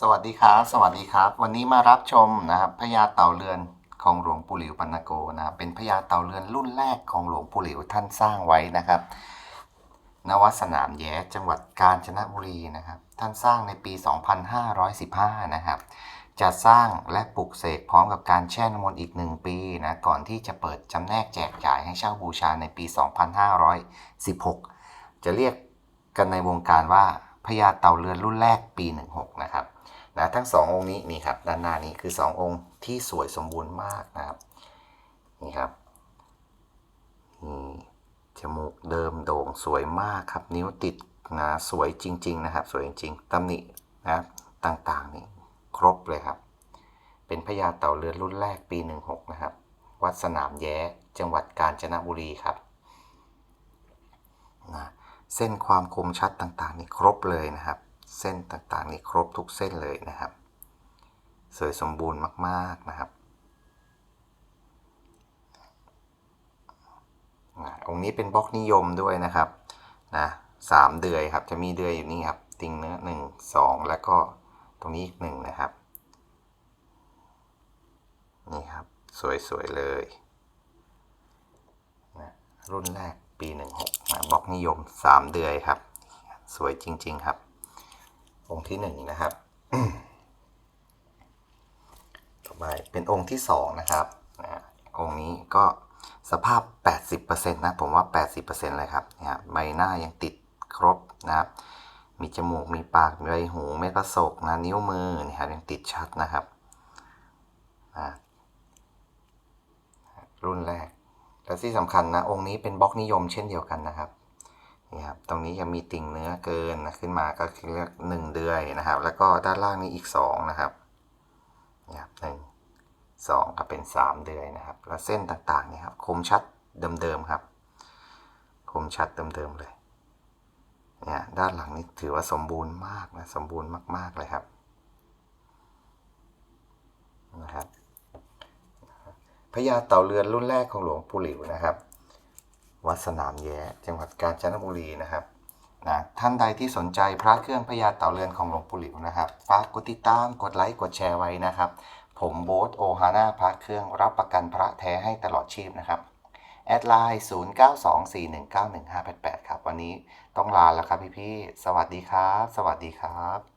สวัสดีครับ สวัสดีครับ วันนี้มารับชมนะครับพญาเต่าเรือนของหลวงปู่หลิวปัณณโกนะครับเป็นพญาเต่าเรือนรุ่นแรกของหลวงปู่หลิวท่านสร้างไว้นะครับณวัดสนามแย้จังหวัดกาญจนบุรีนะครับ ท่านสร้างในปี 2515 นะครับจะสร้างและปลุกเสกพร้อมกับการแช่น้ำมนต์อีกหนึ่งปีนะก่อนที่จะเปิดจำแนกแจกจ่ายให้เช่าบูชาในปี 2516 จะเรียกกันในวงการว่า พญาเต่าเรือนรุ่นแรกปี 16 นะครับนะทั้งสององค์นี้นี่ครับด้านหน้านี้คือสององค์ที่สวยสมบูรณ์มากนะครับนี่ครับนี่จมูกเดิมโด่งสวยมากครับ นิ้วติดนะสวยจริง ๆ นะครับ สวยจริงๆตำหนินะต่างๆนี่ครบเลยครับ เป็นพญาเต่าเรือนรุ่นแรกปี 16 นะครับ วัดสนามแย้จังหวัดกาญจนบุรีครับนะ เส้นความคมชัดต่างๆนี่ครบเลยนะครับ เส้นต่างๆนี่ครบทุกเส้นเลยนะครับ สวยสมบูรณ์มากๆนะครับองค์นี้เป็นบล็อกนิยมด้วยนะครับนะสามเดือยครับจะมีเดือยอยู่นี่ครับ ติงเนื้อหนึ่งสองแล้วก็ตรงนี้อีกหนึ่งนะครับนี่ครับสวยๆเลยนะรุ่นแรกปี16นะ บล็อกนิยม3เดือยครับ สวยจริง ๆ ครับ องค์ที่1นะครับ ต่อไปเป็นองค์ที่2นะครับนะองค์นี้ก็สภาพ 80%นะ ผมว่า 80%เลยครับเนี่ยใบหน้ายังติดครบนะครับ มีจมูก มีปาก มีใบหู เม็ดประสกนะ นิ้วมือนี่ครับยังติดชัดนะครับนะรุ่นแรก และที่สำคัญนะองค์นี้เป็นบล็อกนิยมเช่นเดียวกันนะครับนี่ครับตรงนี้ยังมีติ่งเนื้อเกินนะขึ้นมาก็คือเรียกหนึ่งเดือยนะครับ แล้วก็ด้านล่างนี้อีกสองนะครับนี่ครับหนึ่งสองก็เป็นสามเดือยนะครับ แล้วเส้นต่างๆนี่ครับคมชัดเดิมๆครับคมชัดเดิมๆเลยเนี่ยด้านหลังนี่ถือว่าสมบูรณ์มากนะสมบูรณ์มากๆเลยครับนะครับ พญาเต่าเรือนรุ่นแรกของหลวงปู่หลิวนะครับ วัดสนามแย้จังหวัดกาญจนบุรีนะครับนะท่านใดที่สนใจพระเครื่องพญาเต่าเรือนของหลวงปู่หลิวนะครับฝากกดติดตามกดไลค์กดแชร์ไว้นะครับ ผมโบ๊ทโอฮาน่าพระเครื่องรับประกันพระแท้ให้ตลอดชีพนะครับแอดไลน์0924191588 ครับ วันนี้ต้องลาแล้วครับพี่ๆ สวัสดีครับ สวัสดีครับ